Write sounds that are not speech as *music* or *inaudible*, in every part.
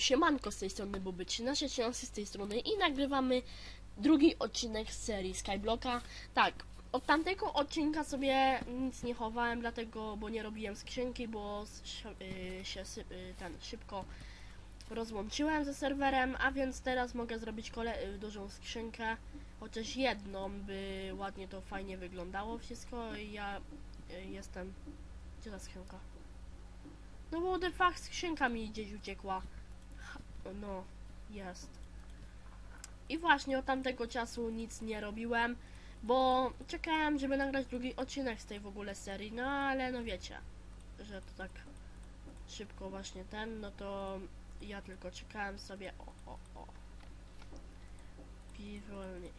Siemanko z tej strony Buby 13, 13 z tej strony i nagrywamy drugi odcinek z serii Skyblocka. Tak, od tamtego odcinka sobie nic nie chowałem, dlatego, bo nie robiłem skrzynki, bo y, się y, ten szybko rozłączyłem ze serwerem, a więc teraz mogę zrobić y, dużą skrzynkę, chociaż jedną, by ładnie to fajnie wyglądało wszystko ja jestem... Gdzie ta skrzynka? No bo de facto skrzynka mi gdzieś uciekła. Ha, No, jest. I właśnie od tamtego czasu nic nie robiłem, bo czekałem, żeby nagrać drugi odcinek z tej w ogóle serii, no ale no wiecie, że to tak szybko właśnie ten, no to ja tylko czekałem sobie, o, o, o. Pi wolniej.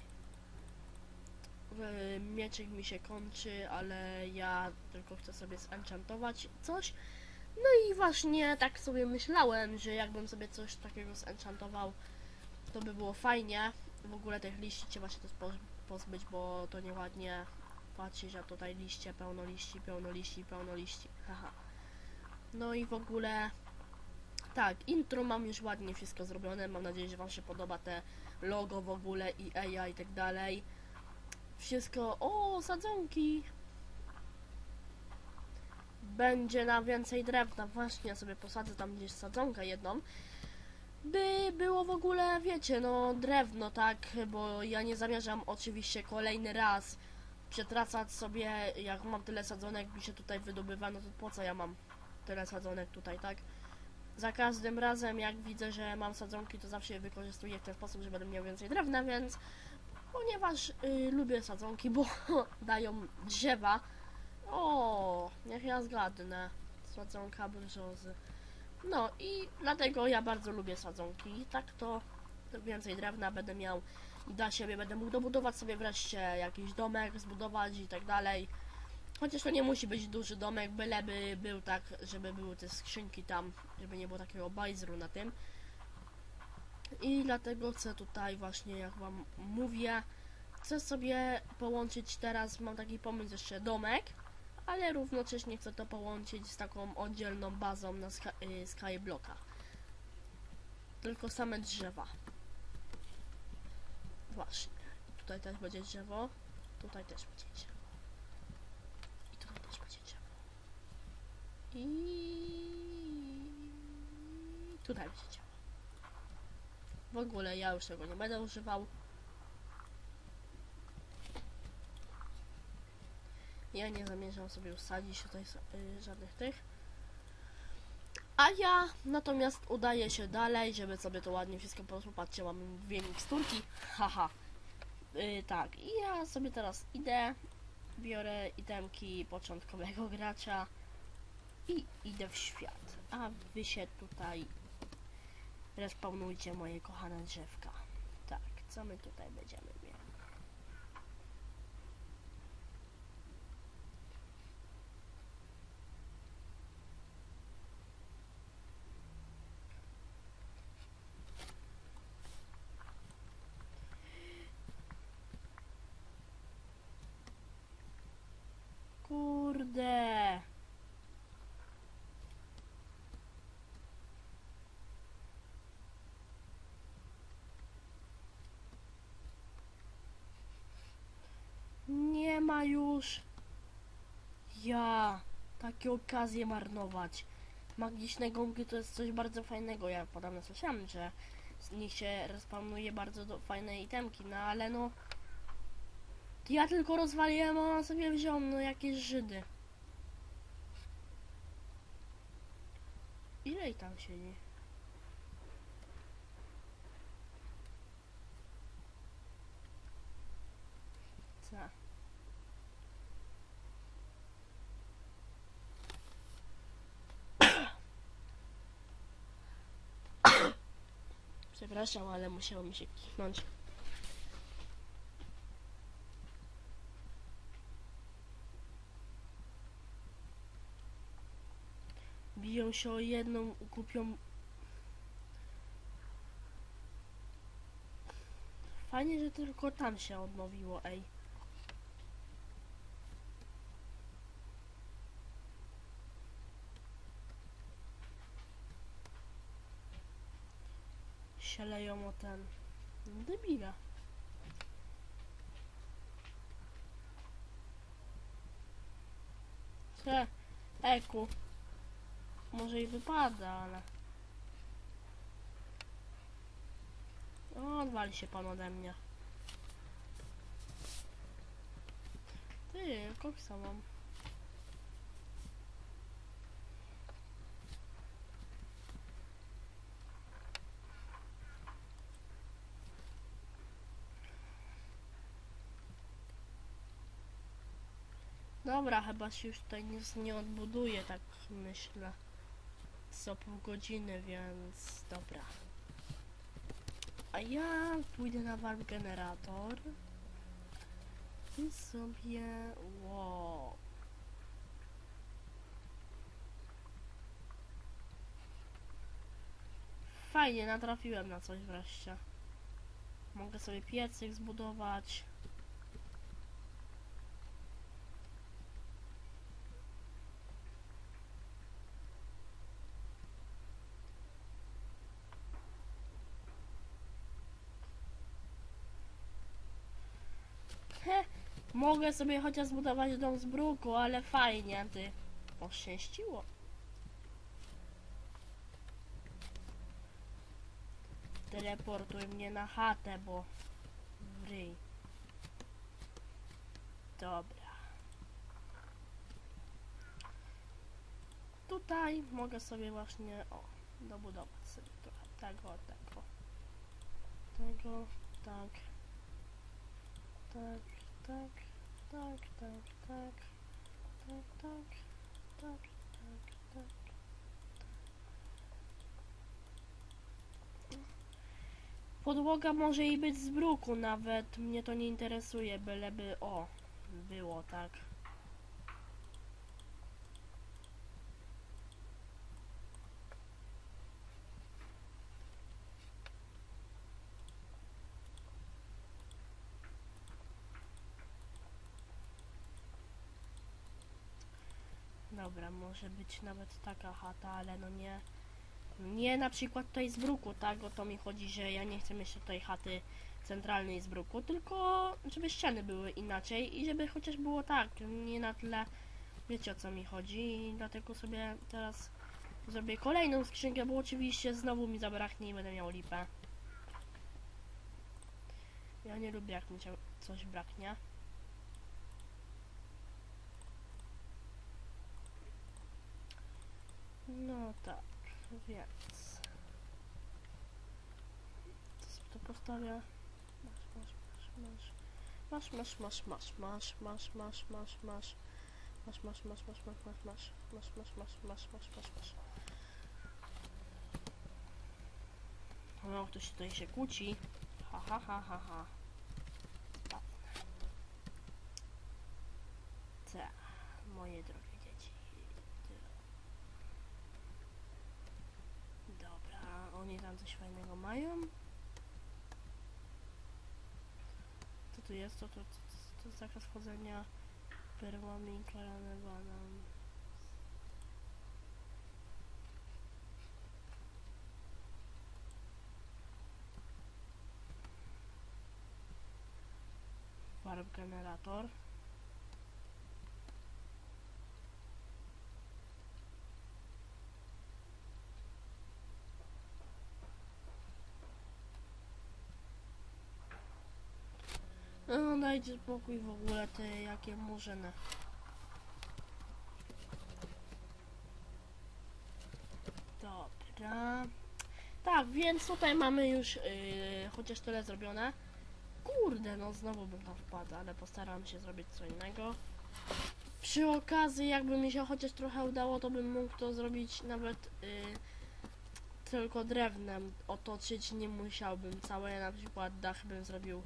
E, Mieczyk mi się kończy, ale ja tylko chcę sobie zenchantować coś. No i właśnie tak sobie myślałem, że jakbym sobie coś takiego zenchantował, to by było fajnie. W ogóle tych liści trzeba się też poz- pozbyć, bo to nieładnie patrzeć, a tutaj liście, pełno liści, pełno liści, pełno liści. Haha. No i w ogóle tak, intro mam już ładnie wszystko zrobione. Mam nadzieję, że Wam się podoba te logo w ogóle i AI i tak dalej. Wszystko. O, sadzonki! Będzie na więcej drewna. Właśnie ja sobie posadzę tam gdzieś sadzonkę jedną. By było w ogóle, wiecie, no drewno, tak, bo ja nie zamierzam oczywiście kolejny raz przetracać sobie, jak mam tyle sadzonek, mi się tutaj wydobywa, no to po co ja mam tyle sadzonek tutaj, tak? Za każdym razem, jak widzę, że mam sadzonki, to zawsze je wykorzystuję w ten sposób, że będę miał więcej drewna, więc ponieważ y, lubię sadzonki, bo *laughs* dają drzewa, o, niech ja zgadnę. Sadzonka brzozy. No i dlatego ja bardzo lubię sadzonki. Tak to więcej drewna będę miał dla siebie będę mógł dobudować sobie wreszcie jakiś domek, zbudować i tak dalej. Chociaż to nie musi być duży domek, byleby był tak, żeby były te skrzynki tam, żeby nie było takiego bajzru na tym. I dlatego chcę tutaj właśnie, jak wam mówię, chcę sobie połączyć teraz, mam taki pomysł jeszcze domek, ale równocześnie chcę to połączyć z taką oddzielną bazą na y, Skyblocka. Tylko same drzewa. Właśnie. Tutaj też będzie drzewo. Tutaj też będzie drzewo. I tutaj też będzie drzewo. I tutaj będzie drzewo. W ogóle ja już tego nie będę używał. Ja nie zamierzam sobie usadzić tutaj y, żadnych tych. A ja natomiast udaję się dalej, żeby sobie to ładnie wszystko poszło. Patrzcie, mam dwie miksturki. *laughs* Haha. Y, tak, i ja sobie teraz idę, biorę itemki początkowego gracza i idę w świat. A wy się tutaj respawnujcie moje kochane drzewka. Tak, co my tutaj będziemy mieli? Kurde. Nie ma już. Ja. Takie okazje marnować. Magiczne gąbki to jest coś bardzo fajnego. Ja podobno słyszałem, że z nich się respawnuje bardzo do, fajne itemki, no ale no... Ja tylko rozwaliłem, a on sobie wziął, no jakieś Żydy. Ile ich tam siedzi? Co? Przepraszam, ale musiało mi się kichnąć. Biją się o jedną głupią... Fajnie, że tylko tam się odnowiło, ej. Się leją o ten... No, Debila. He, eku. Może i wypada, ale... O, odwali się pan ode mnie. Ty, koksa mam. Dobra, chyba się już tutaj nic nie odbuduje, tak myślę. Co pół godziny, więc dobra. A ja pójdę na warp generator. I sobie... Wow. Fajnie, natrafiłem na coś wreszcie. Mogę sobie piecyk zbudować. He, mogę sobie chociaż zbudować dom z bruku, ale fajnie, ty. Poszczęściło. Teleportuj mnie na chatę, bo... ryj. Dobra. Tutaj mogę sobie właśnie, o, dobudować sobie trochę tego, tego. Tego, tak. Tak, tak, tak, tak, tak, tak, tak, tak, tak, tak. Podłoga może i być z bruku nawet, mnie to nie interesuje, byleby, o, było tak. Dobra, może być nawet taka chata, ale no nie. Nie na przykład tutaj z bruku, tak? O to mi chodzi, że ja nie chcę mieć tutaj chaty centralnej z bruku, tylko żeby ściany były inaczej i żeby chociaż było tak, nie na tle. Wiecie o co mi chodzi i dlatego sobie teraz zrobię kolejną skrzynkę, bo oczywiście znowu mi zabraknie i będę miał lipę. Ja nie lubię jak mi coś braknie. No tak, więc. To sobie to postawię. Masz, masz, masz, masz. Masz, masz, masz, masz, masz, masz, masz. Masz, masz, masz, masz, masz, masz, masz. Masz, masz, masz, masz, masz, masz, masz. No, ktoś tutaj się kłóci. Ha, ha, ha, ha, ha. Tak, moje drogie dzieci. Dobra, oni tam coś fajnego mają. Co tu jest? To, to, to, to jest zakaz wchodzenia perłami karane banan. Warp generator. No dajcie spokój w ogóle te jakie murzyny. Dobra. Tak, więc tutaj mamy już yy, chociaż tyle zrobione. Kurde, no znowu bym tam wpadł, ale postaram się zrobić co innego. Przy okazji, jakby mi się chociaż trochę udało, to bym mógł to zrobić nawet yy, tylko drewnem otoczyć. Nie musiałbym całe, na przykład dach bym zrobił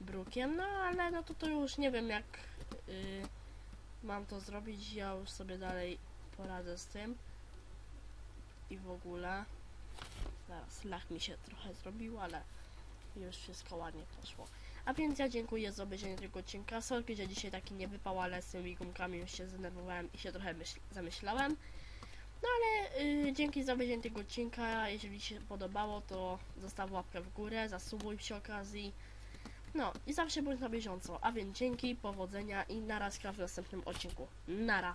brukiem, no ale no to to już nie wiem jak y, mam to zrobić, ja już sobie dalej poradzę z tym i w ogóle zaraz lach mi się trochę zrobił, ale już wszystko ładnie poszło. A więc ja dziękuję za obejrzenie tego odcinka. Sorry, że dzisiaj taki nie wypał, ale z tymi gumkami już się zdenerwowałem i się trochę myśl- zamyślałem. No ale y, dzięki za obejrzenie tego odcinka. Jeżeli się podobało, to zostaw łapkę w górę, zasubuj przy okazji. No i zawsze bądź na bieżąco. A więc dzięki, powodzenia i naraz w następnym odcinku. Nara.